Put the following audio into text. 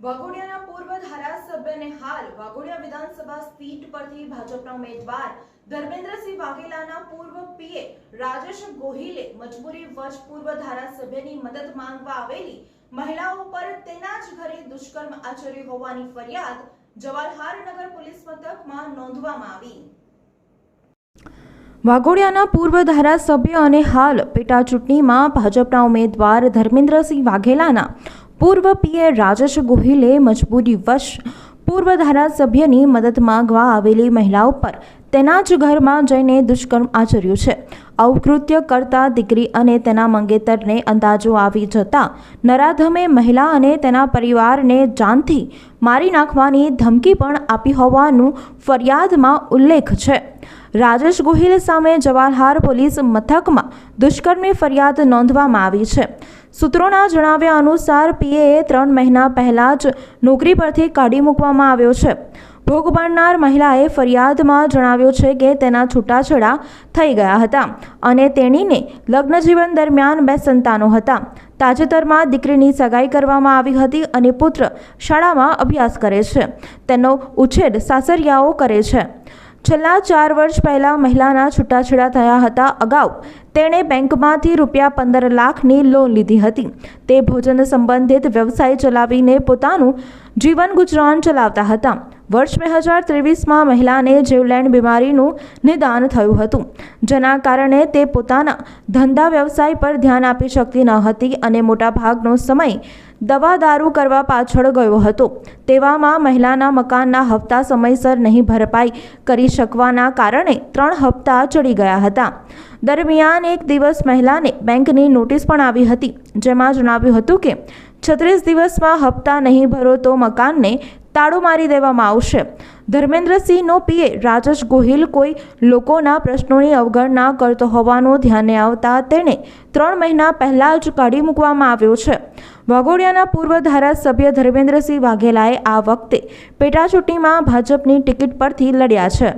વાઘોડિયાના પૂર્વ ધારાસભ્યને હાલ વાઘોડિયા વિધાનસભા સીટ પરથી ભાજપના ઉમેદવાર ધર્મેન્દ્રસિંહ વાઘેલાના પૂર્વ પીએ રાજેશ ગોહિલે મજબૂરી વશ પૂર્વ ધારાસભ્યની મદદ માંગવા આવેલી મહિલાઓ પર તેના જ ઘરે દુષ્કર્મ આચર્યું હોવાની ફરિયાદ જવાહરનગર પોલીસ મથકમાં નોંધવામાં આવી. વાઘોડિયાના પૂર્વ ધારાસભ્ય અને હાલ પેટા ચૂંટણીમાં ભાજપના ઉમેદવાર ધર્મેન્દ્રસિંહ વાઘેલાના પૂર્વ પીએ રાજેશ ગોહિલે મજબૂરી વશ પૂર્વ ધારાસભ્યની મદદ માંગવા આવેલી મહિલાઓ પર તેના જ ઘરમાં જઈને દુષ્કર્મ આચર્યું છે. અવકૃત્ય કરતા દીકરી અને તેના મંગેતરને અંદાજો આવી જતા નરાધમે મહિલા અને તેના પરિવારને જાનથી મારી નાખવાની ધમકી પણ આપી હોવાનું ફરિયાદમાં ઉલ્લેખ છે. રાજેશ ગોહિલ સામે જવાહર પોલીસ મથકમાં દુષ્કર્મની ફરિયાદ નોંધવામાં આવી છે. સૂત્રોના જણાવ્યા અનુસાર પીએએ ત્રણ મહિના પહેલાં જ નોકરી પરથી કાઢી મૂકવામાં આવ્યો છે. ભોગ બનનાર મહિલાએ ફરિયાદમાં જણાવ્યું છે કે તેના છૂટાછેડા થઈ ગયા હતા અને તેણીને લગ્નજીવન દરમિયાન બે સંતાનો હતા. તાજેતરમાં દીકરીની સગાઈ કરવામાં આવી હતી અને પુત્ર શાળામાં અભ્યાસ કરે છે. તેનો ઉછેર સાસરિયાઓ કરે છે. છેલ્લા ચાર વર્ષ પહેલાં મહિલાના છૂટાછેડા થયા હતા. અગાઉ તેણે બેંકમાંથી રૂપિયા પંદર લાખની લોન લીધી હતી. તે ભોજન સંબંધિત વ્યવસાય ચલાવીને પોતાનું જીવન ગુજરાન ચલાવતા હતા. વર્ષ બે હજાર ત્રેવીસમાં મહિલાને જીવલેણ બીમારીનું નિદાન થયું હતું. જેના કારણે તે પોતાના ધંધા વ્યવસાય પર ધ્યાન આપી શકતી ન હતી અને મોટાભાગનો સમય દવા દારૂ કરવા પાછળ ગયો હતો. તેવામાં મહિલાના મકાનના હપ્તા સમયસર નહીં ભરપાઈ કરી શકવાના કારણે ત્રણ હપ્તા ચડી ગયા હતા. દરમિયાન એક દિવસ મહિલાને બેંકની નોટિસ પણ આવી હતી, જેમાં જણાવ્યું હતું કે છત્રીસ દિવસમાં હપ્તા નહીં ભરો તો મકાનને તાળું મારી દેવામાં આવશે. ધર્મેન્દ્રસિંહનો પીએ રાજેશ ગોહિલ કોઈ લોકોના પ્રશ્નોની અવગણના કરતો હોવાનું ધ્યાને આવતા તેણે ત્રણ મહિના પહેલાં જ કાઢી મૂકવામાં આવ્યો છે. વાઘોડિયાના પૂર્વ ધારાસભ્ય ધર્મેન્દ્રસિંહ વાઘેલાએ આ વખતે પેટાચૂંટણીમાં ભાજપની ટિકિટ પરથી લડ્યા છે.